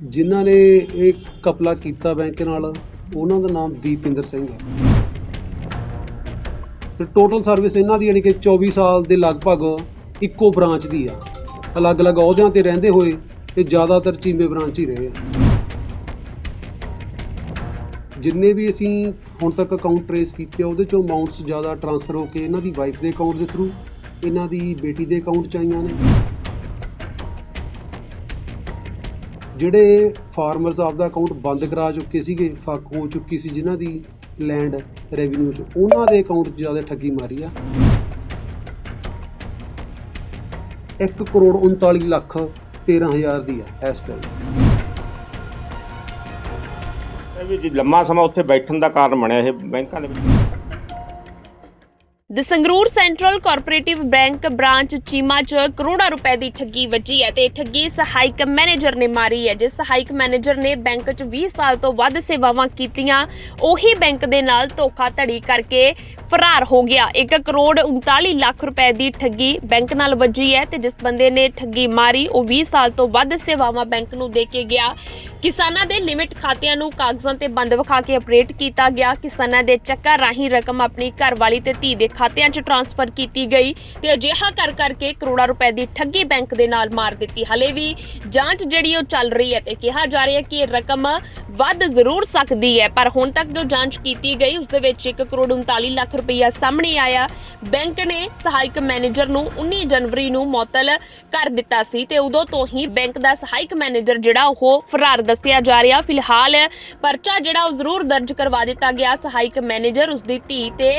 ਜਿਨ੍ਹਾਂ ਨੇ ਇਹ ਕਪਲਾ ਕੀਤਾ ਬੈਂਕ ਨਾਲ ਉਹਨਾਂ ਦਾ ਨਾਮ ਦੀਪਿੰਦਰ ਸਿੰਘ ਹੈ। ਤੇ ਟੋਟਲ ਸਰਵਿਸ ਇਹਨਾਂ ਦੀ ਯਾਨੀ ਕਿ 24 ਸਾਲ ਦੇ ਲਗਭਗ ਇੱਕੋ ਬ੍ਰਾਂਚ ਦੀ ਆ ਅਲੱਗ-ਅਲੱਗ ਅਹੁਦਿਆਂ ਤੇ ਰਹਿੰਦੇ ਹੋਏ ਤੇ ਜ਼ਿਆਦਾਤਰ ਚੀਮੇ ਬ੍ਰਾਂਚ ਹੀ ਰਹੇ ਆ। ਜਿੰਨੇ ਵੀ ਅਸੀਂ ਹੁਣ ਤੱਕ ਅਕਾਊਂਟ ਟਰੇਸ ਕੀਤੇ ਆ, ਉਹਦੇ ਚੋਂ ਅਮਾਉਂਟਸ ਜ਼ਿਆਦਾ ਟਰਾਂਸਫਰ ਹੋ ਕੇ ਇਹਨਾਂ ਦੀ ਵਾਈਫ ਦੇ ਅਕਾਊਂਟ ਦੇ ਥਰੂ ਇਹਨਾਂ ਦੀ ਬੇਟੀ ਦੇ ਅਕਾਊਂਟ ਚ ਆਈਆਂ ਨੇ। ਜਿਹੜੇ ਫਾਰਮਰਸ ਆਪਦਾ ਅਕਾਊਂਟ ਬੰਦ ਕਰਾ ਚੁੱਕੇ ਸੀਗੇ ਫੱਕ ਹੋ ਚੁੱਕੀ ਸੀ, ਜਿਨ੍ਹਾਂ ਦੀ ਲੈਂਡ ਰੈਵਨਿਊ ਚ, ਉਹਨਾਂ ਦੇ ਅਕਾਊਂਟ 'ਚ ਜ਼ਿਆਦਾ ਠੱਗੀ ਮਾਰੀ ਆ। 1 ਕਰੋੜ 39 ਲੱਖ 13 ਹਜ਼ਾਰ ਦੀ ਆ, ਇਸ ਟਾਈਮ ਇਹ ਵੀ ਜੀ ਲੰਮਾ ਸਮਾਂ ਉੱਥੇ ਬੈਠਣ ਦਾ ਕਾਰਨ ਬਣਿਆ ਇਹ ਬੈਂਕਾਂ ਦੇ ਵਿੱਚ। The Sangrur central cooperative bank branch Cheema 'ਚ ਕਰੋੜਾਂ ਰੁਪਏ ਦੀ ਠੱਗੀ ਵੱਜੀ ਹੈ ਤੇ ਠੱਗੀ ਸਹਾਇਕ ਮੈਨੇਜਰ ਨੇ ਮਾਰੀ ਹੈ। ਜਿਸ ਸਹਾਇਕ ਮੈਨੇਜਰ ਨੇ ਬੈਂਕ 'ਚ 20 ਸਾਲ ਤੋਂ ਵੱਧ ਸੇਵਾਵਾਂ ਕੀਤੀਆਂ, ਉਹੀ ਬੈਂਕ ਦੇ ਨਾਲ ਧੋਖਾਧੜੀ ਕਰਕੇ ਫਰਾਰ ਹੋ ਗਿਆ। 1 ਕਰੋੜ 39 ਲੱਖ ਰੁਪਏ ਦੀ ਠੱਗੀ ਬੈਂਕ ਨਾਲ ਵੱਜੀ ਹੈ ਤੇ ਜਿਸ ਬੰਦੇ ਨੇ ਠੱਗੀ ਮਾਰੀ, ਉਹ 20 ਸਾਲ ਤੋਂ ਵੱਧ ਸੇਵਾਵਾਂ ਬੈਂਕ ਨੂੰ ਦੇ ਕੇ ਗਿਆ। ਕਿਸਾਨਾਂ ਦੇ ਲਿਮਿਟ ਖਾਤਿਆਂ ਨੂੰ ਕਾਗਜ਼ਾਂ ਤੇ ਬੰਦ ਵਿਖਾ ਕੇ ਅਪਡੇਟ ਕੀਤਾ ਗਿਆ। ਕਿਸਾਨਾਂ ਦੇ ਚੱਕਰ ਰਾਹੀਂ ਰਕਮ ਆਪਣੀ ਘਰਵਾਲੀ ਤੇ ਧੀ ਦੇ ਖਾਤਿਆਂ 'ਚ ਟ੍ਰਾਂਸਫਰ ਕੀਤੀ ਗਈ ਤੇ ਅਜਿਹਾ ਕਰ ਕਰਕੇ ਕਰੋੜਾਂ ਰੁਪਏ ਦੀ ਠੱਗੀ ਬੈਂਕ ਦੇ ਨਾਲ ਮਾਰ ਦਿੱਤੀ। ਹਲੇ ਵੀ ਜਾਂਚ ਜਿਹੜੀ ਉਹ ਚੱਲ ਰਹੀ ਹੈ ਤੇ ਕਿਹਾ ਜਾ ਰਿਹਾ ਕਿ ਇਹ ਰਕਮ ਵੱਧ ਜ਼ਰੂਰ ਸਕਦੀ ਹੈ, ਪਰ ਹੁਣ ਤੱਕ ਜੋ ਜਾਂਚ ਕੀਤੀ ਗਈ, ਉਸ ਦੇ ਵਿੱਚ 1 ਕਰੋੜ 39 ਲੱਖ ਰੁਪਈਆ ਸਾਹਮਣੇ ਆਇਆ। ਬੈਂਕ ਨੇ ਸਹਾਇਕ ਮੈਨੇਜਰ ਨੂੰ 19 ਜਨਵਰੀ ਨੂੰ ਮੁਅੱਤਲ ਕਰ ਦਿੱਤਾ ਸੀ ਤੇ ਉਦੋਂ ਤੋਂ ਹੀ ਬੈਂਕ ਦਾ ਸਹਾਇਕ ਮੈਨੇਜਰ ਜਿਹੜਾ ਉਹ ਫਰਾਰ ਦੱਸਿਆ ਜਾ ਰਿਹਾ। ਫਿਲਹਾਲ ਪਰਚਾ ਜਿਹੜਾ ਉਹ ਜ਼ਰੂਰ ਦਰਜ ਕਰਵਾ ਦਿੱਤਾ ਗਿਆ। ਸਹਾਇਕ ਮੈਨੇਜਰ ਉਸ ਦੀ ਧੀ ਤੇ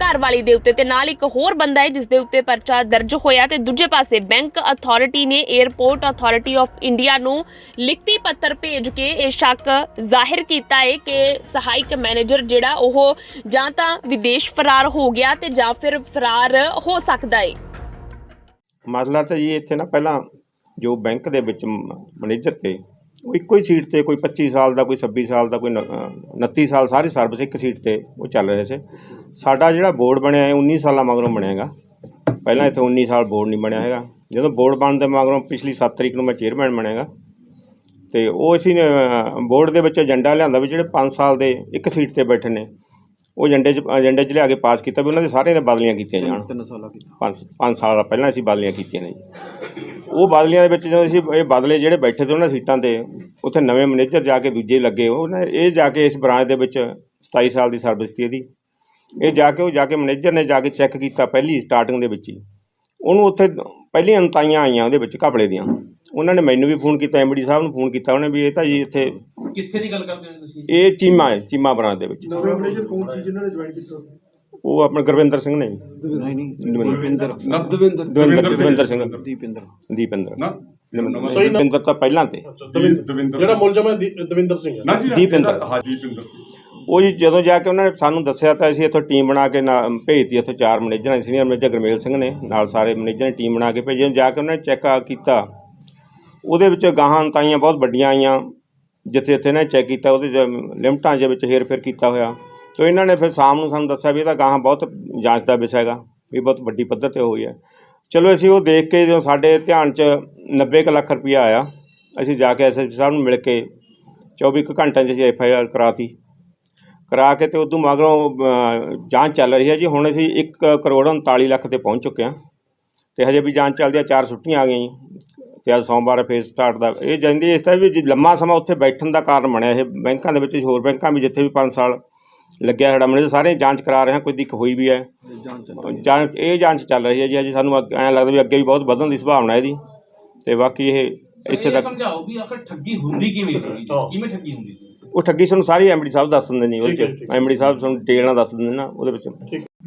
ਘਰ ਵਾਲੀ ਦੇ ਉੱਤੇ ਤੇ ਨਾਲ ਇੱਕ ਹੋਰ ਬੰਦਾ ਹੈ ਜਿਸ ਦੇ ਉੱਤੇ ਪਰਚਾ ਦਰਜ ਹੋਇਆ ਤੇ ਦੂਜੇ ਪਾਸੇ ਬੈਂਕ ਅਥਾਰਟੀ ਨੇ 에ਅਰਪੋਰਟ ਅਥਾਰਟੀ ਆਫ ਇੰਡੀਆ ਨੂੰ ਲਿਖਤੀ ਪੱਤਰ ਭੇਜ ਕੇ ਇਹ ਸ਼ੱਕ ਜ਼ਾਹਿਰ ਕੀਤਾ ਹੈ ਕਿ ਸਹਾਇਕ ਮੈਨੇਜਰ ਜਿਹੜਾ ਉਹ ਜਾਂ ਤਾਂ ਵਿਦੇਸ਼ ਫਰਾਰ ਹੋ ਗਿਆ ਤੇ ਜਾਂ ਫਿਰ ਫਰਾਰ ਹੋ ਸਕਦਾ ਹੈ। ਮਸਲਾ ਤਾਂ ਜੀ ਇੱਥੇ ਨਾ ਪਹਿਲਾਂ ਜੋ ਬੈਂਕ ਦੇ ਵਿੱਚ ਮੈਨੇਜਰ ਤੇ ਉਹ ਇੱਕੋ ਹੀ ਸੀਟ ਤੇ ਕੋਈ 25 ਸਾਲ ਦਾ ਕੋਈ 26 ਸਾਲ ਦਾ ਕੋਈ ਨ- ਅ, 29 ਸਾਲ ਸਾਰੀ ਸਰਵਿਸ ਇੱਕ ਸੀਟ ਤੇ ਉਹ ਚੱਲ ਰਹੇ ਸੀ। ਸਾਡਾ ਜਿਹੜਾ ਬੋਰਡ ਬਣਿਆ ਹੈ 19 ਸਾਲਾਂ ਮਗਰੋਂ ਬਣਿਆਗਾ। ਪਹਿਲਾਂ ਇੱਥੇ 19 ਸਾਲ ਬੋਰਡ ਨਹੀਂ ਬਣਿਆ ਹੈਗਾ। ਜਦੋਂ ਬੋਰਡ ਬਣਨ ਦੇ ਮਗਰੋਂ ਪਿਛਲੀ 7 ਤਰੀਕ ਨੂੰ ਮੈਂ ਚੇਅਰਮੈਨ ਬਣਿਆਗਾ। ਤੇ ਉਹ ਅਸੀਂ ਬੋਰਡ ਦੇ ਵਿੱਚ ਏਜੰਡਾ ਲਿਆਂਦਾ ਵੀ ਜਿਹੜੇ 5 ਸਾਲ ਦੇ ਇੱਕ ਸੀਟ ਤੇ ਬੈਠੇ ਨੇ ਉਹ ਏਜੰਡੇ 'ਚ ਏਜੰਡੇ 'ਚ ਲਿਆ ਕੇ ਪਾਸ ਕੀਤਾ ਵੀ ਉਹਨਾਂ ਦੇ ਸਾਰਿਆਂ ਦੇ ਬਦਲੀਆਂ ਕੀਤੀਆਂ ਜਾਣ। ਤਿੰਨ ਸਾਲਾਂ ਦੀ ਪੰਜ ਪੰਜ ਸਾਲ ਪਹਿਲਾਂ ਅਸੀਂ ਬਦਲੀਆਂ ਕੀਤੀਆਂ ਨੇ ਜੀ। ਉਹ ਬਦਲੀਆਂ ਦੇ ਵਿੱਚ ਜਦੋਂ ਅਸੀਂ ਇਹ ਬਦਲੇ ਜਿਹੜੇ ਬੈਠੇ ਤੇ ਉਹਨਾਂ ਸੀਟਾਂ ਤੇ ਉੱਥੇ ਨਵੇਂ ਮੈਨੇਜਰ ਜਾ ਕੇ ਦੂਜੇ ਲੱਗੇ ਉਹਨੇ ਇਹ ਜਾ ਕੇ ਇਸ ਬ੍ਰਾਂਚ ਦੇ ਵਿੱਚ 27 ਸਾਲ ਦੀ ਸਰਵਿਸ ਸੀ ਇਹਦੀ। ਇਹ ਜਾ ਕੇ ਉਹ ਜਾ ਕੇ ਮੈਨੇਜਰ ਨੇ ਜਾ ਕੇ ਚੈੱਕ ਕੀਤਾ ਪਹਿਲੀ ਸਟਾਰਟਿੰਗ ਦੇ ਵਿੱਚ ਹੀ। ਉਹਨੂੰ ਉੱਥੇ ਪਹਿਲੀਆਂ ਅੰਤਾਈਆਂ ਆਈਆਂ ਉਹਦੇ ਵਿੱਚ ਘਪਲੇ ਦੀਆਂ। ਉਹਨਾਂ ਨੇ ਮੈਨੂੰ ਵੀ ਫੋਨ ਕੀਤਾ ਐਮਡੀ ਸਾਹਿਬ ਨੂੰ ਫੋਨ ਕੀਤਾ ਉਹਨੇ ਵੀ ਇਹ ਤਾਂ ਜੀ ਇੱਥੇ ਕਿੱਥੇ ਦੀ ਗੱਲ ਕਰਦੇ ਹੋ ਤੁਸੀਂ? ਇਹ ਚੀਮਾ ਹੈ ਚੀਮਾ ਬ੍ਰਾਂਚ ਦੇ ਵਿੱਚ। ਨਵੇਂ ਮੈਨੇਜਰ ਕੌਣ ਸੀ ਜਿਨ੍ਹਾਂ ਨੇ ਜੁਆਇਨ ਕੀਤਾ? ਉਹ ਆਪਣੇ ਗੁਰਵਿੰਦਰ ਸਿੰਘ ਨੇ ਜੀ। ਨਹੀਂ ਨਹੀਂ ਦਵਿੰਦਰ ਦਵਿੰਦਰ। ਨਾ- ਦਵਿੰਦਰ। ਦਵਿੰਦਰ ਦਵਿੰਦਰ ਸਿੰਘ। ਦੀਪਿੰਦਰ। ਦੀਪਿੰਦਰ। ਨਾ। ਦਵਿੰਦਰ। ਤਾਂ ਪਹਿਲਾਂ ਤੇ। ਦਵਿੰਦਰ ਜਿਹੜਾ ਮੁਲਜ਼ਮ ਹੈ ਦੀ- ਦਵਿੰਦਰ ਸਿੰਘ ਹੈ। ਨਾ ਜੀ ਦੀਪਿੰਦਰ। ਹਾਂ ਦੀਪਿੰਦਰ ਉਹ ਜੀ ਜਦੋਂ ਜਾ ਕੇ ਉਹਨਾਂ ਨੇ ਸਾਨੂੰ ਦੱਸਿਆ ਤਾਂ ਅਸੀਂ ਇੱਥੋਂ ਟੀਮ ਬਣਾ ਕੇ ਨਾ ਭੇਜਤੀ। ਇੱਥੋਂ ਚਾਰ ਮੈਨੇਜਰਾਂ ਸੀਨੀਅਰ ਮੈਨੇਜਰ ਗੁਰਮੇਲ ਸਿੰਘ ਨੇ ਨਾਲ ਸਾਰੇ ਮੈਨੇਜਰ ਨੇ ਟੀਮ ਬਣਾ ਕੇ ਭੇਜੀ। ਜਦੋਂ ਜਾ ਕੇ ਉਹਨਾਂ ਨੇ ਚੈੱਕ ਕੀਤਾ ਉਹਦੇ ਵਿੱਚ ਗਾਹਾਂ ਅੰਤਾਈਆਂ ਬਹੁਤ ਵੱਡੀਆਂ ਆਈਆਂ। ਜਿੱਥੇ ਜਿੱਥੇ ਨੇ ਚੈੱਕ ਕੀਤਾ ਉਹਦੇ 'ਚ ਲਿਮਟਾਂ ਦੇ ਵਿੱਚ ਹੇਰ ਫੇਰ ਕੀਤਾ ਹੋਇਆ। ਤੇ ਇਹਨਾਂ ਨੇ ਫਿਰ ਸ਼ਾਮ ਨੂੰ ਸਾਨੂੰ ਦੱਸਿਆ ਵੀ ਇਹਦਾ ਤਾਂ ਗਾਹਾਂ ਬਹੁਤ ਜਾਂਚ ਦਾ ਵਿਸ਼ਾ ਹੈਗਾ, ਵੀ ਬਹੁਤ ਵੱਡੀ ਪੱਧਰ ਤੇ ਹੋਈ ਹੈ। ਚਲੋ ਅਸੀਂ ਉਹ ਦੇਖ ਕੇ ਜਦੋਂ ਸਾਡੇ ਧਿਆਨ 'ਚ 90 ਕੁ ਲੱਖ ਰੁਪਇਆ ਆਇਆ, ਅਸੀਂ ਜਾ ਕੇ ਐਸਐਸਪੀ ਸਾਹਿਬ ਨੂੰ ਮਿਲ ਕੇ 24 ਕੁ ਘੰਟਿਆਂ 'ਚ ਅਸੀਂ ਐਫ ਆਈ ਆਰ ਕਰਾਤੀ। ਕਰਾ ਕੇ ਤੇ ਉਦੋਂ ਮਗਰੋਂ ਜਾਂਚ ਚੱਲ ਰਹੀ ਹੈ ਜੀ। ਹੁਣ ਅਸੀਂ 1 ਕਰੋੜ 39 ਲੱਖ ਤੇ ਪਹੁੰਚ ਚੁੱਕੇ ਹਾਂ। ਤੇ ਹਜੇ ਵੀ ਜਾਂਚ ਚੱਲਦੀ ਆ, ਚਾਰ ਛੁੱਟੀਆਂ ਆ ਗਈਆਂ ਜੀ। ਤੇ ਅੱਜ ਸੋਮਵਾਰ ਫੇਰ ਸਟਾਰਟ ਦਾ, ਇਹ ਜਾਂਦੀ ਇਸ ਤਰ੍ਹਾਂ ਵੀ ਜੀ ਲੰਮਾ ਸਮਾਂ ਉੱਥੇ ਬੈਠਣ ਦਾ ਕਾਰਨ ਬਣਿਆ, ਇਹ ਬੈਂਕਾਂ ਦੇ ਵਿੱਚ ਹੋਰ ਬੈਂਕਾਂ ਵੀ ਜਿੱਥੇ ਵੀ 5 ਸਾਲ ਲੱਗਿਆ ਸਾਡਾ ਮੈਨੇਜਰ ਸਾਰੇ ਜਾਂਚ ਕਰਾ ਰਹੇ ਹਾਂ ਕੋਈ ਦਿੱਕ ਹੋਈ ਵੀ ਹੈ। ਜਾਂਚ ਇਹ ਜਾਂਚ ਚੱਲ ਰਹੀ ਹੈ ਜੀ ਅਜੇ ਸਾਨੂੰ ਐਂ ਲੱਗਦਾ ਵੀ ਅੱਗੇ ਵੀ ਬਹੁਤ ਵਧਣ ਦੀ ਸੰਭਾਵਨਾ ਇਹਦੀ। ਤੇ ਬਾਕੀ ਇਹ ਇੱਥੇ ਤੱਕ ਸਮਝਾਓ ਵੀ ਆਖਰ ਠੱਗੀ ਹੁੰਦੀ ਕਿਵੇਂ ਸੀ ਕਿਵੇਂ ਠੱਗੀ ਹੁੰਦੀ ਸੀ? ਉਹ ਠੱਗੀ ਸਾਨੂੰ ਸਾਰੀ ਐਮਡੀ ਸਾਹਿਬ ਦੱਸ ਦਿੰਦੇ ਨੇ ਉਹਦੇ ਚ। ਐਮਡੀ ਸਾਹਿਬ ਸਾਨੂੰ ਡਿਟੇਲ ਨਾਲ ਦੱਸ ਦਿੰਦੇ ਨਾ ਉਹਦੇ ਵਿੱਚ।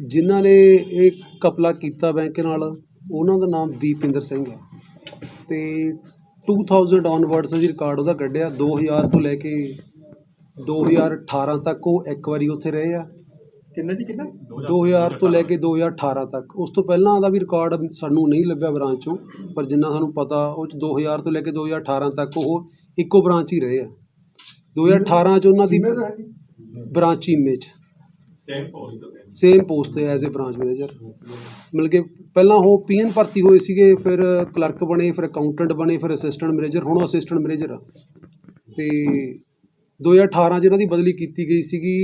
ਜਿਨ੍ਹਾਂ ਨੇ ਇਹ ਕਪਲਾ ਕੀਤਾ ਬੈਂਕ ਨਾਲ ਉਹਨਾਂ ਦਾ ਨਾਮ ਦੀਪਿੰਦਰ ਸਿੰਘ ਹੈ। ਤੇ 2000 ਔਨਵਰਡਸ ਅਸੀਂ ਰਿਕਾਰਡ ਉਹਦਾ ਕੱਢਿਆ 2000 ਤੋਂ ਲੈ ਕੇ 2018 ਤੱਕ ਉਹ ਇੱਕ ਵਾਰੀ ਉੱਥੇ ਰਹੇ ਆ। ਕਿੰਨਾ ਜੀ ਕਿੰਨਾ? 2000 ਤੋਂ ਲੈ ਕੇ 2018 ਤੱਕ। ਉਸ ਤੋਂ ਪਹਿਲਾਂ ਦਾ ਵੀ ਰਿਕਾਰਡ ਸਾਨੂੰ ਨਹੀਂ ਲੱਭਿਆ ਬ੍ਰਾਂਚ ਚੋਂ ਪਰ ਜਿੰਨਾ ਸਾਨੂੰ ਪਤਾ ਉਹ ਚ 2000 ਤੋਂ ਲੈ ਕੇ 2018 ਤੱਕ ਉਹ ਇੱਕੋ ਬ੍ਰਾਂਚ ਹੀ ਰਹੇ ਆ। 2018 ਚ ਉਹਨਾਂ ਦੀ ਬ੍ਰਾਂਚ ਇਮੇਜ। ਸੇਮ ਪੋਸਟ ਤੇ। ਐਜ਼ ਅ ਬ੍ਰਾਂਚ ਮੈਨੇਜਰ ਮਤਲਬ ਕਿ ਪਹਿਲਾਂ ਉਹ ਪੀਐਨ ਭਰਤੀ ਹੋਏ ਸੀਗੇ ਫਿਰ ਕਲਰਕ ਬਣੇ ਫਿਰ ਅਕਾਊਂਟੈਂਟ ਬਣੇ ਫਿਰ ਅਸਿਸਟੈਂਟ ਮੈਨੇਜਰ ਹੁਣ ਉਹ ਅਸਿਸਟੈਂਟ ਮੈਨੇਜਰ ਆ। ਤੇ 2018 'ਚ ਇਹਨਾਂ ਦੀ ਬਦਲੀ ਕੀਤੀ ਗਈ ਸੀਗੀ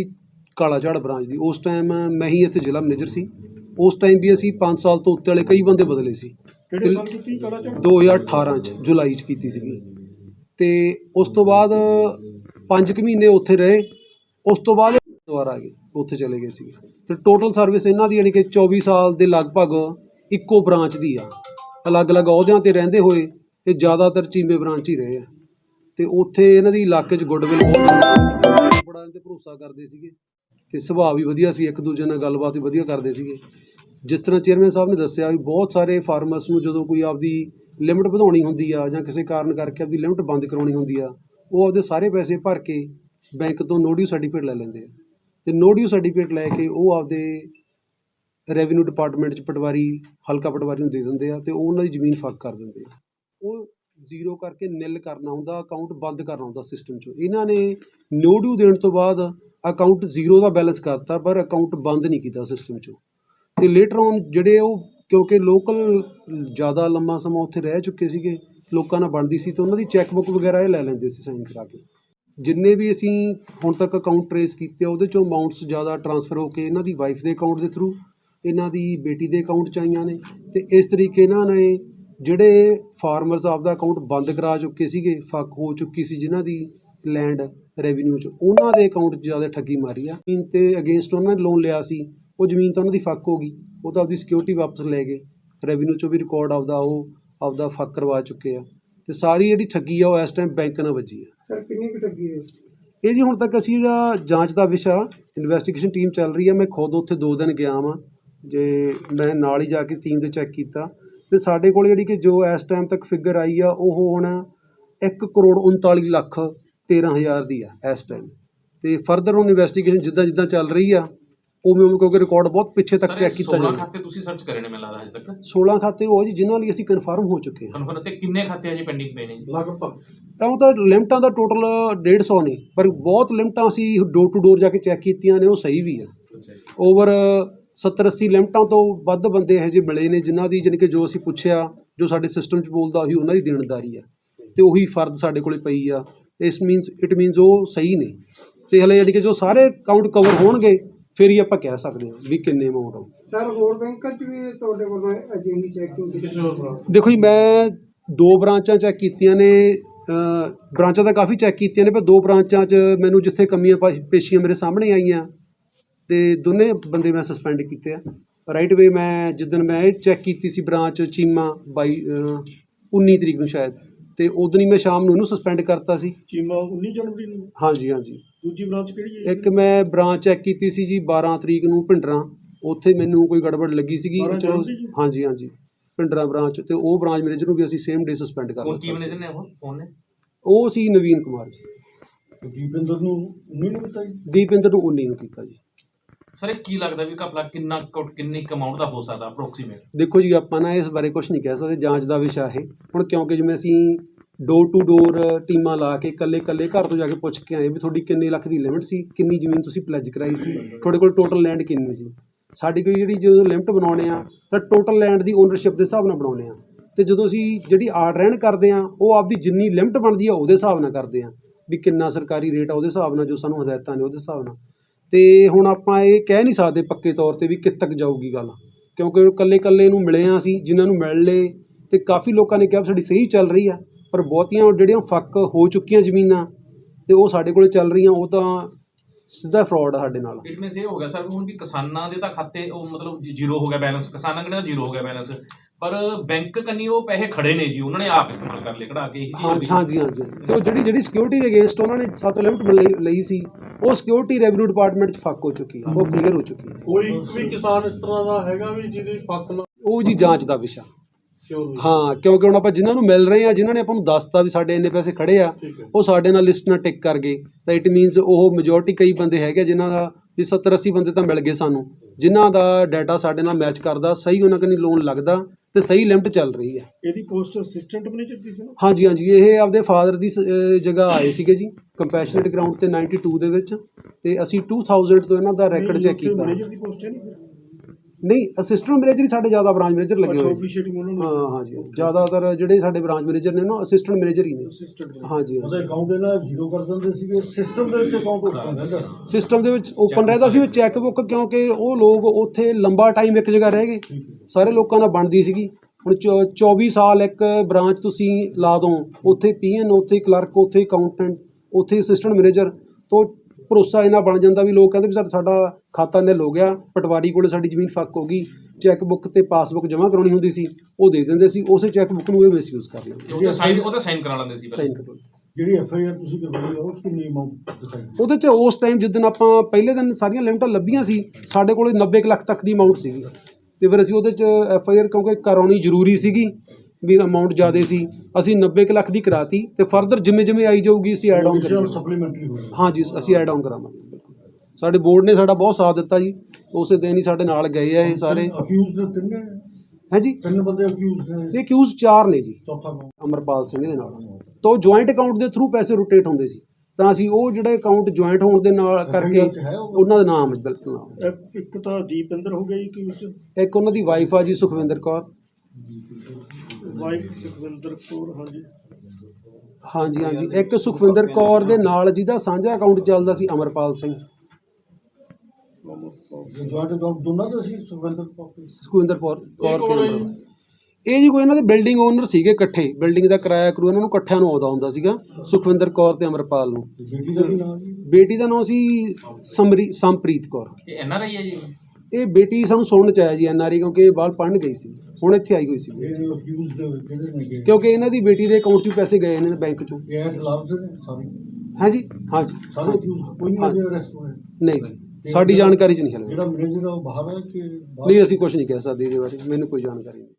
ਕਾਲਾਝਾੜ ਬ੍ਰਾਂਚ ਦੀ। ਉਸ ਟਾਈਮ ਮੈਂ ਹੀ ਇੱਥੇ ਜ਼ਿਲ੍ਹਾ ਮੈਨੇਜਰ ਸੀ। ਉਸ ਟਾਈਮ ਵੀ ਅਸੀਂ 5 ਸਾਲ ਤੋਂ ਉੱਤੇ ਵਾਲੇ ਕਈ ਬੰਦੇ ਬਦਲੇ ਸੀ। ਕਿਹੜੇ ਸਾਲ ਕੀਤੀ ਕਾਲਾ ਚੜ 2018 ਚ ਜੁਲਾਈ ਚ ਕੀਤੀ ਸੀਗੀ। ਤੇ ਉਸ ਤੋਂ ਬਾਅਦ 5 ਕੁ ਮਹੀਨੇ ਉੱਥੇ ਰਹੇ। ਉਸ ਤੋਂ ਬਾਅਦ ਦੁਬਾਰਾ ਆ ਗਏ ਉੱਥੇ ਚਲੇ ਗਏ ਸੀ ਤੇ ਟੋਟਲ ਸਰਵਿਸ ਇਹਨਾਂ ਦੀ ਯਾਨੀ ਕਿ 24 ਸਾਲ ਦੇ ਲਗਭਗ ਇੱਕੋ ਬ੍ਰਾਂਚ ਦੀ ਆ। ਅਲੱਗ-ਅਲੱਗ ਅਹੁਦਿਆਂ ਤੇ ਰਹਿੰਦੇ ਹੋਏ ਤੇ ਜ਼ਿਆਦਾਤਰ ਚੀਮੇ ਬ੍ਰਾਂਚ ਹੀ ਰਹੇ ਆ। ਤੇ ਉੱਥੇ ਇਹਨਾਂ ਦੀ ਇਲਾਕੇ 'ਚ ਗੁੱਡਵਿਲ ਬੜਾ ਇਹਨਾਂ ਤੇ ਭਰੋਸਾ ਕਰਦੇ ਸੀਗੇ ਤੇ ਸੁਭਾਅ ਵੀ ਵਧੀਆ ਸੀ, ਇੱਕ ਦੂਜੇ ਨਾਲ ਗੱਲਬਾਤ ਵੀ ਵਧੀਆ ਕਰਦੇ ਸੀਗੇ। ਜਿਸ ਤਰ੍ਹਾਂ ਚੇਅਰਮੈਨ ਸਾਹਿਬ ਨੇ ਦੱਸਿਆ ਵੀ ਬਹੁਤ ਸਾਰੇ ਫਾਰਮਰਸ ਨੂੰ ਜਦੋਂ ਕੋਈ ਆਪਦੀ ਲਿਮਟ ਵਧਾਉਣੀ ਹੁੰਦੀ ਆ ਜਾਂ ਕਿਸੇ ਕਾਰਨ ਕਰਕੇ ਆਪਦੀ ਲਿਮਟ ਬੰਦ ਕਰਾਉਣੀ ਹੁੰਦੀ ਆ, ਉਹ ਆਪਦੇ ਸਾਰੇ ਪੈਸੇ ਭਰ ਕੇ ਬੈਂਕ ਤੋਂ ਨੋਡੀਓ ਸਰਟੀਫਿਕੇਟ ਲੈ ਲੈਂਦੇ ਆ। ਤੇ ਨੋਡੀਓ ਸਰਟੀਫਿਕੇਟ ਲੈ ਕੇ ਉਹ ਆਪਦੇ ਰੈਵਨਿਊ ਡਿਪਾਰਟਮੈਂਟ 'ਚ ਪਟਵਾਰੀ, ਹਲਕਾ ਪਟਵਾਰੀ ਨੂੰ ਦੇ ਦਿੰਦੇ ਆ ਤੇ ਉਹ ਉਹਨਾਂ ਦੀ ਜ਼ਮੀਨ ਫੱਕ ਕਰ ਦਿੰਦੇ ਆ। ਉਹ ਜ਼ੀਰੋ ਕਰਕੇ ਨਿਲ ਕਰਨਾ ਹੁੰਦਾ ਅਕਾਊਂਟ ਬੰਦ ਕਰਨਾ ਹੁੰਦਾ ਸਿਸਟਮ 'ਚੋਂ। ਇਹਨਾਂ ਨੇ ਨੋ ਡਿਊ ਦੇਣ ਤੋਂ ਬਾਅਦ ਅਕਾਊਂਟ ਜ਼ੀਰੋ ਦਾ ਬੈਲੈਂਸ ਕਰਤਾ ਪਰ ਅਕਾਊਂਟ ਬੰਦ ਨਹੀਂ ਕੀਤਾ ਸਿਸਟਮ 'ਚੋਂ। ਅਤੇ ਲੇਟਰ ਔਨ ਜਿਹੜੇ ਉਹ ਕਿਉਂਕਿ ਲੋਕਲ ਜ਼ਿਆਦਾ ਲੰਮਾ ਸਮਾਂ ਉੱਥੇ ਰਹਿ ਚੁੱਕੇ ਸੀਗੇ ਲੋਕਾਂ ਨਾਲ ਬਣਦੀ ਸੀ ਤੇ ਉਹਨਾਂ ਦੀ ਚੈੱਕ ਬੁੱਕ ਵਗੈਰਾ ਇਹ ਲੈ ਲੈਂਦੇ ਸੀ ਸਾਈਨ ਕਰਾ ਕੇ। ਜਿੰਨੇ ਵੀ ਅਸੀਂ ਹੁਣ ਤੱਕ ਅਕਾਊਂਟ ਟਰੇਸ ਕੀਤੇ ਆ, ਉਹਦੇ ਚੋਂ ਅਮਾਉਂਟਸ ਜ਼ਿਆਦਾ ਟਰਾਂਸਫਰ ਹੋ ਕੇ ਇਹਨਾਂ ਦੀ ਵਾਈਫ ਦੇ ਅਕਾਊਂਟ ਦੇ ਥਰੂ ਇਹਨਾਂ ਦੀ ਬੇਟੀ ਦੇ ਅਕਾਊਂਟ 'ਚ ਆਈਆਂ ਨੇ ਅਤੇ ਇਸ ਤਰੀਕੇ ਇਹਨਾਂ ਨੇ ਜਿਹੜੇ ਫਾਰਮਰਸ ਆਪਦਾ ਅਕਾਊਂਟ ਬੰਦ ਕਰਾ ਚੁੱਕੇ ਸੀਗੇ ਫੱਕ ਹੋ ਚੁੱਕੀ ਸੀ ਜਿਨ੍ਹਾਂ ਦੀ ਲੈਂਡ ਰੈਵਨਿਊ 'ਚ ਉਹਨਾਂ ਦੇ ਅਕਾਊਂਟ 'ਚ ਜ਼ਿਆਦਾ ਠੱਗੀ ਮਾਰੀ ਆ। ਜ਼ਮੀਨ ਤੇ ਅਗੇਂਸਟ ਉਹਨਾਂ ਨੇ ਲੋਨ ਲਿਆ ਸੀ ਉਹ ਜ਼ਮੀਨ ਤਾਂ ਉਹਨਾਂ ਦੀ ਫੱਕ ਹੋ ਗਈ ਉਹ ਤਾਂ ਆਪਦੀ ਸਿਕਿਉਰਿਟੀ ਵਾਪਸ ਲੈ ਗਏ। ਰੈਵਨਿਊ 'ਚੋਂ ਵੀ ਰਿਕਾਰਡ ਆਪਦਾ ਉਹ ਆਪਦਾ ਫੱਕ ਕਰਵਾ ਚੁੱਕੇ ਆ। ਤੇ ਸਾਰੀ ਜਿਹੜੀ ਠੱਗੀ ਆ ਉਹ ਇਸ ਟਾਈਮ ਬੈਂਕ ਨਾਲ ਵੱਜੀ ਆ। ਸਰ ਕਿੰਨੀ ਕੁ ਠੱਗੀ ਹੈ ਇਹ ਜੀ ਹੁਣ ਤੱਕ ਅਸੀਂ ਜਿਹੜਾ ਜਾਂਚ ਦਾ ਵਿਸ਼ਾ ਇਨਵੈਸਟੀਗੇਸ਼ਨ ਟੀਮ ਚੱਲ ਰਹੀ ਹੈ ਮੈਂ ਖੁਦ ਉੱਥੇ ਦੋ ਦਿਨ ਗਿਆ ਵਾਂ ਜੇ ਮੈਂ ਨਾਲ ਹੀ ਜਾ ਕੇ ਟੀਮ ਦੇ ਚੈੱਕ ਕੀਤਾ। ਤੇ ਸਾਡੇ ਕੋਲ ਜਿਹੜੀ ਕਿ ਜੋ ਇਸ ਟਾਈਮ ਤੱਕ ਫਿਗਰ ਆਈ ਆ ਉਹ ਹੁਣ 1 ਕਰੋੜ 39 ਲੱਖ 13 ਹਜ਼ਾਰ ਦੀ ਆ ਇਸ ਟਾਈਮ ਤੇ ਫਰਦਰ ਹੁਣ ਇਨਵੈਸਟੀਗੇਸ਼ਨ ਜਿੱਦਾਂ ਜਿੱਦਾਂ ਚੱਲ ਰਹੀ ਆ ਉਵੇਂ ਉਵੇਂ ਕਿਉਂਕਿ ਰਿਕਾਰਡ ਬਹੁਤ ਪਿੱਛੇ ਤੱਕ ਚੈੱਕ ਕੀਤਾ 16 ਜਾਵੇ ਖਾਤੇ ਤੁਸੀਂ ਸਰਚ ਕਰੇ ਨੇ ਮੈਨੂੰ ਲੱਗਦਾ ਅਜੇ ਤੱਕ। 16 ਖਾਤੇ ਉਹ ਜੀ ਜਿਨ੍ਹਾਂ ਲਈ ਅਸੀਂ ਕਨਫਰਮ ਹੋ ਚੁੱਕੇ ਹਾਂ। ਕਨਫਰਮ ਤੇ ਕਿੰਨੇ ਖਾਤੇ ਅਜੇ ਪੈਂਡਿੰਗ ਪਏ ਨੇ ਜੀ? ਲਗਭਗ। ਤਾਂ ਉਹ ਤਾਂ ਲਿਮਟਾਂ ਦਾ ਟੋਟਲ 150 ਨੇ ਪਰ ਬਹੁਤ ਲਿਮਟਾਂ ਅਸੀਂ ਡੋਰ ਟੂ ਡੋਰ ਜਾ ਕੇ ਚੈੱਕ ਕੀਤੀਆਂ ਨੇ ਉਹ ਸਹੀ ਵੀ ਆ। ਓਵਰ 70 80 ਲਿਮਟਾਂ ਤੋਂ ਵੱਧ ਬੰਦੇ ਇਹੋ ਜਿਹੇ ਮਿਲੇ ਨੇ ਜਿਨ੍ਹਾਂ ਦੀ ਜਾਣੀ ਕਿ ਜੋ ਅਸੀਂ ਪੁੱਛਿਆ ਜੋ ਸਾਡੇ ਸਿਸਟਮ 'ਚ ਬੋਲਦਾ ਉਹੀ ਉਹਨਾਂ ਦੀ ਦੇਣਦਾਰੀ ਆ। ਤੇ ਉਹੀ ਫਰਦ ਸਾਡੇ ਕੋਲੇ ਪਈ ਆ। ਇਸ ਮੀਨਸ ਇਟ ਮੀਨਸ ਉਹ ਸਹੀ ਨੇ। ਤੇ ਹਲੇ ਜਾਣੀ ਕਿ ਜੋ ਸਾਰੇ ਅਕਾਊਂਟ ਕਵਰ ਹੋਣਗੇ ਫਿਰ ਹੀ ਆਪਾਂ ਕਹਿ ਸਕਦੇ ਹਾਂ ਵੀ ਕਿੰਨੇ ਅਮਾਉਂਟ ਆ। ਸਰ ਹੋਰ ਬੈਂਕਾਂ 'ਚ ਵੀ ਤੁਹਾਡੇ ਵੱਲੋਂ ਅਜਿਹੀ ਚੈਕਿੰਗ ਦੇਖੋ ਜੀ ਮੈਂ ਦੋ ਬ੍ਰਾਂਚਾਂ ਚੈੱਕ ਕੀਤੀਆਂ ਨੇ ਬ੍ਰਾਂਚਾਂ ਤਾਂ ਕਾਫੀ ਚੈੱਕ ਕੀਤੀਆਂ ਨੇ ਪਰ ਦੋ ਬ੍ਰਾਂਚਾਂ 'ਚ ਮੈਨੂੰ ਜਿੱਥੇ ਕਮੀਆਂ ਪਾ- ਪੇਸ਼ੀਆਂ ਮੇਰੇ ਸਾਹਮਣੇ ਆਈਆਂ ਤੇ ਦੋਨੇ ਬੰਦੇ ਮੈਂ ਸਸਪੈਂਡ ਕੀਤੇ ਆ। ਰਾਈਟ ਵੇ ਮੈਂ ਜਿੱਦਣ ਮੈਂ ਇਹ ਚੈੱਕ ਕੀਤੀ ਸੀ ਬ੍ਰਾਂਚ ਚੀਮਾ ਬਾਈ ਅ, 19 ਤਰੀਕ ਨੂੰ ਸ਼ਾਇਦ। ਤੇ ਉਦੋਂ ਹੀ ਮੈਂ ਸ਼ਾਮ ਨੂੰ ਉਹਨੂੰ ਸਸਪੈਂਡ ਕਰਤਾ ਸੀ। ਚੀਮਾ 19 ਜਨਵਰੀ ਨੂੰ? ਹਾਂਜੀ ਹਾਂਜੀ। ਦੂਜੀ ਬ੍ਰਾਂਚ ਕਿਹੜੀ ਹੈ? ਇੱਕ ਮੈਂ ਬ੍ਰਾਂਚ ਚੈੱਕ ਕੀਤੀ ਸੀ ਜੀ 12 ਤਰੀਕ ਨੂੰ ਭਿੰਡਰਾਂ। ਉੱਥੇ ਮੈਨੂੰ ਕੋਈ ਗੜਬੜ ਲੱਗੀ ਸੀਗੀ। 12 ਚਲੋ ਜਨਵਰੀ ਜੀ? ਹਾਂਜੀ ਹਾਂਜੀ। ਭਿੰਡਰਾਂ ਬ੍ਰਾਂਚ ਤੇ ਉਹ ਬ੍ਰਾਂਚ ਮੈਨੇਜਰ ਨੂੰ ਵੀ ਅਸੀਂ ਸੇਮ ਡੇ ਸਸਪੈਂਡ ਕਰ ਦਿੱਤਾ ਸੀ। ਮੈਨੇਜਰ ਨੇ ਉਹ? ਕੌਣ ਨੇ? ਉਹ ਸੀ ਨਵੀਨ ਕੁਮਾਰ ਜੀ। ਦੀਪਿੰਦਰ ਨੂੰ 19 ਨੂੰ ਕੀਤਾ ਜੀ? ਦੀਪਿੰਦਰ ਨੂੰ 19 ਨੂੰ ਕੀਤਾ ਜੀ। ਸਰ ਇਹ ਕੀ ਲੱਗਦਾ ਵੀ ਘਪਲਾ ਕਿੰਨਾ ਕੁ- ਕਿੰਨੀ ਅਮਾਉਂਟ ਦਾ ਹੋ ਸਕਦਾ ਅਪਰੋਕਸੀਮੇਟ ਦੇਖੋ ਜੀ, ਆਪਾਂ ਨਾ ਇਸ ਬਾਰੇ ਕੁਝ ਨਹੀਂ ਕਹਿ ਸਕਦੇ, ਜਾਂਚ ਦਾ ਵਿਸ਼ਾ ਇਹ। ਹੁਣ ਕਿਉਂਕਿ ਜਿਵੇਂ ਅਸੀਂ ਡੋਰ ਟੂ ਡੋਰ ਟੀਮਾਂ ਲਾ ਕੇ ਕੱਲੇ ਕੱਲੇ ਘਰ ਤੋਂ ਜਾ ਕੇ ਪੁੱਛ ਕੇ ਆਏ ਵੀ ਤੁਹਾਡੀ ਕਿੰਨੇ ਲੱਖ ਦੀ ਲਿਮਿਟ ਸੀ, ਕਿੰਨੀ ਜ਼ਮੀਨ ਤੁਸੀਂ ਪਲੇਜ ਕਰਾਈ ਸੀ, ਤੁਹਾਡੇ ਕੋਲ ਟੋਟਲ ਲੈਂਡ ਕਿੰਨੀ ਸੀ? ਸਾਡੀ ਕੋਈ ਜਿਹੜੀ ਜਦੋਂ ਲਿਮਟ ਬਣਾਉਣੇ ਆ, ਤਾਂ ਟੋਟਲ ਲੈਂਡ ਦੀ ਓਨਰਸ਼ਿਪ ਦੇ ਹਿਸਾਬ ਨਾਲ ਬਣਾਉਣੇ ਆ। ਤੇ ਜਦੋਂ ਅਸੀਂ ਜਿਹੜੀ ਆੜ ਰਹਿਣ ਕਰਦੇ ਆ, ਉਹ ਆਪਦੀ ਜਿੰਨੀ ਲਿਮਟ ਬਣਦੀ ਆ, ਉਹਦੇ ਹਿਸਾਬ ਨਾਲ ਕਰਦੇ ਆ। ਵੀ ਕਿੰਨਾ ਸਰਕਾਰੀ ਰੇਟ ਆ, ਉਹਦੇ ਹਿਸਾਬ ਨਾਲ ਜੋ ਸਾਨੂੰ ਹਦਾਇਤਾਂ ਨੇ, ਉਹਦੇ ਹਿਸਾਬ ਨਾਲ। ਤੇ ਹੁਣ ਆਪਾਂ ਇਹ ਕਹਿ ਨਹੀਂ ਸਕਦੇ ਪੱਕੇ ਤੌਰ ਤੇ ਵੀ ਕਿੱਥੇ ਤੱਕ ਜਾਊਗੀ ਗੱਲ। ਕਿਉਂਕਿ ਕੱਲੇ ਕੱਲੇ ਨੂੰ ਮਿਲੇ ਆ ਅਸੀਂ ਜਿਨ੍ਹਾਂ ਨੂੰ ਮਿਲ ਲਏ ਤੇ ਕਾਫੀ ਲੋਕਾਂ ਨੇ ਕਿਹਾ ਵੀ ਸਾਡੀ ਸਹੀ ਚੱਲ ਰਹੀ ਆ ਪਰ ਬਹੁਤੀਆਂ ਜਿਹੜੀਆਂ ਫੱਕ ਹੋ ਚੁੱਕੀਆਂ ਜ਼ਮੀਨਾਂ ਤੇ ਉਹ ਸਾਡੇ ਕੋਲੇ ਚੱਲ ਰਹੀਆਂ ਉਹ ਤਾਂ ਸਿੱਧਾ ਫਰਾਡ ਆ ਸਾਡੇ ਨਾਲ। ਇਟ ਮੀਨਸ ਇਹ ਹੋ ਗਿਆ ਸਰ ਹੁਣ ਵੀ ਕਿਸਾਨਾਂ ਦੇ ਤਾਂ ਖਾਤੇ ਉਹ ਮਤਲਬ ਜ਼ੀਰੋ ਹੋ ਗਿਆ ਬੈਲੈਂਸ ਕਿਸਾਨਾਂ ਕਹਿੰਦੇ ਜ਼ੀਰੋ ਹੋ ਗਿਆ ਬੈਲੈਂਸ ਪਰ ਬੈਂਕ ਕੰਨੀ ਉਹ ਪੈਸੇ ਖੜੇ ਨੇ ਜੀ ਉਹਨਾਂ ਨੇ ਆਪ ਇਸਤੇਮਾਲ ਕਰ ਲਏ ਕਢਾ ਕੇ ਇਹੀ ਚੀਜ਼ ਹਾਂਜੀ ਹਾਂਜੀ ਹਾਂਜੀ। ਤੇ ਉਹ ਜਿਹੜੀ ਜਿਹੜੀ ਸਿਕਿਉਰਿਟੀ ਦੇ ਅਗੇਂਸਟ ਉਹਨਾਂ ਨੇ ਸਾਤੋਂ ਲਿਮਟ ਲਈ ਸੀ ਉਹ ਸਿਕਿਉਰਿਟੀ ਰੈਵਨਿਊ ਡਿਪਾਰਟਮੈਂਟ 'ਚ ਫੱਕ ਹੋ ਚੁੱਕੀ ਹੈ ਉਹ ਕਲੀਅਰ ਹੋ ਚੁੱਕੀ ਹੈ। ਕੋਈ ਵੀ ਕਿਸਾਨ ਇਸ ਤਰ੍ਹਾਂ ਦਾ ਹੈਗਾ ਵੀ ਜਿਹਦੀ ਫੱਕ ਨਾ ਉਹ ਜੀ ਜਾਂਚ ਦਾ ਵਿਸ਼ਾ। ਹਾਂ ਕਿਉਂਕਿ ਹੁਣ ਆਪਾਂ ਜਿਨ੍ਹਾਂ ਨੂੰ ਮਿਲ ਰਹੇ ਆ ਜਿਨ੍ਹਾਂ ਨੇ ਆਪਾਂ ਨੂੰ ਦੱਸਤਾ ਵੀ ਸਾਡੇ ਇੰਨੇ ਪੈਸੇ ਖੜੇ ਆ ਉਹ ਸਾਡੇ ਨਾਲ ਲਿਸਟ ਨਾਲ ਟਿਕ ਕਰ ਗਏ। ਤਾਂ ਇਟ ਮੀਨਸ ਉਹ ਮੈਜੋਰਟੀ ਕਈ ਬੰਦੇ ਹੈਗੇ ਜਿਨ੍ਹਾਂ ਦਾ ਵੀ 70 80 ਬੰਦੇ ਤਾਂ ਮਿਲ ਗਏ ਸਾਨੂੰ ਜਿਨ੍ਹਾਂ ਦਾ ਡਾਟਾ ਸਾਡੇ ਨਾਲ ਮੈਚ ਕਰਦਾ ਸਹੀ ਉਹਨਾਂ ਕੰਨੀ ਲੋਨ ਲੱਗਦਾ ਤੇ ਸਹੀ ਲਿਮਟ ਚੱਲ ਰਹੀ ਹੈ। ਇਹਦੀ ਪੋਸਟ ਅਸਿਸਟੈਂਟ ਮੈਨੇਜਰ ਦੀ ਸੀ ਨਾ? ਹਾਂਜੀ ਹਾਂਜੀ ਇਹ ਆਪਦੇ ਫਾਦਰ ਦੀ ਸ- ਅਹ ਜਗ੍ਹਾ ਆਏ ਸੀਗੇ ਜੀ ਕੰਪੈਸ਼ਨੇਟ ਗਰਾਊਂਡ ਤੇ 92 ਦੇ ਵਿੱਚ ਤੇ ਅਸੀਂ 2000 ਤੋਂ ਇਹਨਾਂ ਦਾ ਰੈਕੋਰਡ ਚੈੱਕ ਕੀਤਾ। ਮੈਨੇਜਰ ਦੀ ਪੋਸਟ ਹੈ ਨਹੀਂ ਫਿਰ? ਨਹੀਂ ਅਸਿਸਟੈਂਟ ਮੈਨੇਜਰ ਹੀ ਸਾਡੇ ਜ਼ਿਆਦਾ ਬ੍ਰਾਂਚ ਮੈਨੇਜਰ ਲੱਗੇ ਅੱਛਾ ਹੋਏ ਆਫੀਸ਼ੀਏਟਿੰਗ ਉਹਨਾਂ ਨੂੰ ਹਾਂ ਹਾਂ ਜੀ। ਜ਼ਿਆਦਾਤਰ ਜਿਹੜੇ ਸਾਡੇ ਬ੍ਰਾਂਚ ਮੈਨੇਜਰ ਨੇ ਨਾ ਅਸਿਸਟੈਂਟ ਮੈਨੇਜਰ ਹੀ ਨੇ। ਅਸਿਸਟੈਂਟ ਹਾਂ ਜੀ ਹਾਂ। ਉਹਦਾ ਅਕਾਊਂਟ ਇਹਨਾਂ ਜ਼ੀਰੋ ਕਰ ਦਿੰਦੇ ਸੀਗੇ। ਸਿਸਟਮ ਦੇ ਵਿੱਚ ਅਕਾਊਂਟ ਰਹਿੰਦਾ ਸੀ। ਸਿਸਟਮ ਦੇ ਵਿੱਚ ਓਪਨ ਰਹਿੰਦਾ ਸੀ ਉਹ ਚੈੱਕ ਬੁੱਕ ਕਿਉਂਕਿ ਉਹ ਲੋਕ ਉੱਥੇ ਲੰਬਾ ਟਾਈਮ ਇੱਕ ਜਗ੍ਹਾ ਰਹਿ ਗਏ। ਸਾਰੇ ਲੋਕਾਂ ਨਾਲ ਬਣਦੀ ਸੀਗੀ। ਹੁਣ ਚੌ- 24 ਸਾਲ ਇੱਕ ਬ੍ਰਾਂਚ ਤੁਸੀਂ ਲਾ ਦੋ ਉੱਥੇ ਪੀਐਨ ਉੱਥੇ ਕਲਰਕ ਉੱਥੇ ਅਕਾਊਂਟੈਂਟ ਉੱਥੇ ਅਸਿਸਟੈਂਟ ਮੈਨੇਜਰ ਤੋਂ ਭਰੋਸਾ ਇਹਨਾਂ ਬਣ ਜਾਂਦਾ ਵੀ ਲੋਕ ਕਹਿੰਦੇ ਵੀ ਸਰ ਸਾਡਾ ਖਾਤਾ ਨਿਲ ਹੋ ਗਿਆ ਪਟਵਾਰੀ ਕੋਲੇ ਸਾਡੀ ਜ਼ਮੀਨ ਫੱਕ ਹੋ ਗਈ ਚੈੱਕ ਬੁੱਕ ਤੇ ਪਾਸਬੁੱਕ ਜਮ੍ਹਾਂ ਕਰਾਉਣੀ ਹੁੰਦੀ ਸੀ ਉਹ ਦੇ ਦਿੰਦੇ ਸੀ ਉਸੇ ਚੈੱਕ ਬੁੱਕ ਨੂੰ ਇਹ ਮਿਸਯੂਜ਼ ਕਰ ਲੈਂਦੇ ਉਹ ਤਾਂ ਸਾਈਨ ਉਹ ਤਾਂ ਸਾਈਨ ਕਰਾ ਲੈਂਦੇ ਸੀ ਪਹਿਲਾਂ। ਸਾਈਨ ਕਰੋ ਜਿਹੜੀ ਐਫ ਆਈ ਆਰ ਤੁਸੀਂ ਕਰਵਾਈ ਆ ਉਹ ਕਿੰਨੀ ਅਮਾਉਂਟ ਦਿਖਾਈ? ਉਹਦੇ ਚ ਉਸ ਟਾਈਮ ਜਿੱਦਣ ਆਪਾਂ ਪਹਿਲੇ ਦਿਨ ਸਾਰੀਆਂ ਲਿਮਟਾਂ ਲੱਭੀਆਂ ਸੀ ਸਾਡੇ ਕੋਲੇ 90 ਕੁ ਲੱਖ ਤੱਕ ਦੀ ਅਮਾਉਂਟ ਸੀਗੀ। ਤੇ ਫਿਰ ਅਸੀਂ ਉਹਦੇ ਚ ਐਫ ਆਈ ਆਰ ਕਿਉਂਕਿ ਕਰਾਉਣੀ ਜ਼ਰੂਰੀ ਸੀਗੀ ਵੀ ਅਮਾਉਂਟ ਜ਼ਿਆਦੇ ਸੀ ਅਸੀਂ 90 ਕੁ ਲੱਖ ਦੀ ਕਰਾਤੀ ਤੇ ਫਰਦਰ ਜਿਵੇਂ ਜਿਵੇਂ ਆਈ ਜਾਊਗੀ ਅਸੀਂ ਐਡ ਆਨ ਕਰਾਂਗੇ। ਸਪਲੀਮੈਂਟਰੀ ਹਾਂ ਜੀ ਅਸੀਂ ਐਡ ਆਨ ਕਰਾਵਾਂਗੇ ਬਿਲਕੁਲ। ਸਾਡੇ ਬੋਰਡ ਨੇ ਸਾਡਾ ਬਹੁਤ ਸਾਥ ਦਿੱਤਾ ਜੀ ਉਸੇ ਦਿਨ ਹੀ ਸਾਡੇ ਨਾਲ ਗਏ ਆ ਇਹ ਸਾਰੇ। ਅਕਿਊਜ਼ ਦੇ ਤਿੰਨੇ ਹੈ ਜੀ? ਤਿੰਨ ਬੰਦੇ ਅਕਿਊਜ਼ ਨੇ। ਇਹ ਕਿਊਜ਼ ਚਾਰ ਨੇ ਜੀ। ਚੌਥਾ ਅਮਰਪਾਲ ਸਿੰਘ ਦੇ ਨਾਲ। ਤੋਂ ਜੁਆਇੰਟ ਅਕਾਊਂਟ ਦੇ ਥਰੂ ਪੈਸੇ ਰੋਟੇਟ ਹੁੰਦੇ ਸੀ। ਤਾਂ ਅਸੀਂ ਉਹ ਜਿਹੜੇ ਅਕਾਊਂਟ ਜੁਆਇੰਟ ਹੋਣ ਦੇ ਨਾਲ ਕਰਕੇ? ਉਹਨਾਂ ਦਾ ਨਾਮ ਬਿਲਕੁਲ ਇੱਕ- ਤਾਂ ਦੀਪਿੰਦਰ ਹੋ ਗਿਆ ਜੀ ਅਕਿਊਜ਼ ਚ ਇੱਕ ਉਹਨਾਂ ਦੀ ਵਾਈਫ ਆ ਜੀ ਸੁਖਵਿੰਦਰ ਕੌਰ। ਵਾਈਫ ਸੁਖਵਿੰਦਰ ਕੌਰ ਹਾਂਜੀ। ਹਾਂਜੀ ਹਾਂਜੀ। ਇੱਕ ਸੁਖਵਿੰਦਰ ਕੌਰ ਦੇ ਨਾਲ ਜਿਹਦਾ ਸਾਂਝਾ ਅਕਾਊਂਟ ਚੱਲਦਾ ਸੀ ਅਮਰਪਾਲ ਸਿੰਘ। ਜੁਆਇੰਟ ਅਕਾਊਂਟ ਦੋਨਾਂ ਦਾ ਸੀ ਸੁਖਵਿੰਦਰ ਕੌਰ ਸੁਖਵਿੰਦਰ ਕੌਰ ਕੌਰ ਤੇ ਅਮਰਪਾਲ। ਇਹ ਜੀ ਕੋਈ ਇਹਨਾਂ ਦੇ ਬਿਲਡਿੰਗ ਓਨਰ ਸੀਗੇ ਇਕੱਠੇ। ਬਿਲਡਿੰਗ ਦਾ ਕਿਰਾਇਆ ਕਰੂ ਇਹਨਾਂ ਨੂੰ ਇਕੱਠਿਆਂ ਨੂੰ ਆਉਂਦਾ ਹੁੰਦਾ ਸੀਗਾ ਸੁਖਵਿੰਦਰ ਕੌਰ ਤੇ ਅਮਰਪਾਲ ਨੂੰ। ਬੇਟੀ ਦਾ ਵੀ ਨਾਮ ਜੀ? ਬੇਟੀ ਦਾ ਨਾਮ ਸੀ ਸਮਰੀ ਸੰਪ੍ਰੀਤ ਕੌਰ। ਇਹ ਐਨ ਆਰ ਆਈ ਹੈ ਜੀ? ਇਹ ਬੇਟੀ ਸਾਨੂੰ ਸੁਣਨ ਚ ਆਇਆ ਜੀ ਐਨਆਰਈ ਕਿਉਂਕਿ ਇਹ ਬਾਹਰ ਪੜ੍ਹਨ ਗਈ ਸੀ। ਹੁਣ ਇੱਥੇ ਆਈ ਹੋਈ ਸੀ। ਜਿਹੜੇ ਕਿਉਂਕਿ ਇਹਨਾਂ ਦੀ ਬੇਟੀ ਦੇ ਅਕਾਊਂਟ 'ਚ ਪੈਸੇ ਗਏ ਨੇ ਬੈਂਕ 'ਚੋਂ। ਇਹ ਲਫ਼ਜ਼ ਨੇ ਸਾਰੇ? ਹਾਂਜੀ ਹਾਂਜੀ ਸਾਰੇ ਅਕਿਊਜ਼ ਕੋਈ ਨਹੀਂ ਅਜੇ ਅਰੈਸਟ ਹੋਏ? ਨਹੀਂ ਜੀ। ਸਾਡੀ ਜਾਣਕਾਰੀ 'ਚ ਨਹੀਂ ਹੈ। ਜਿਹੜਾ ਮੈਨੇਜਰ ਆ ਉਹ ਬਾਹਰ ਹੈ ਕਿ ਬਾਹਰ? ਨਹੀਂ ਅਸੀਂ ਕੁਝ ਨਹੀਂ ਕਹਿ ਸਕਦੇ ਇਹਦੇ ਬਾਰੇ। ਮੈਨੂੰ ਕੋਈ ਜਾਣਕਾਰੀ ਨਹੀਂ।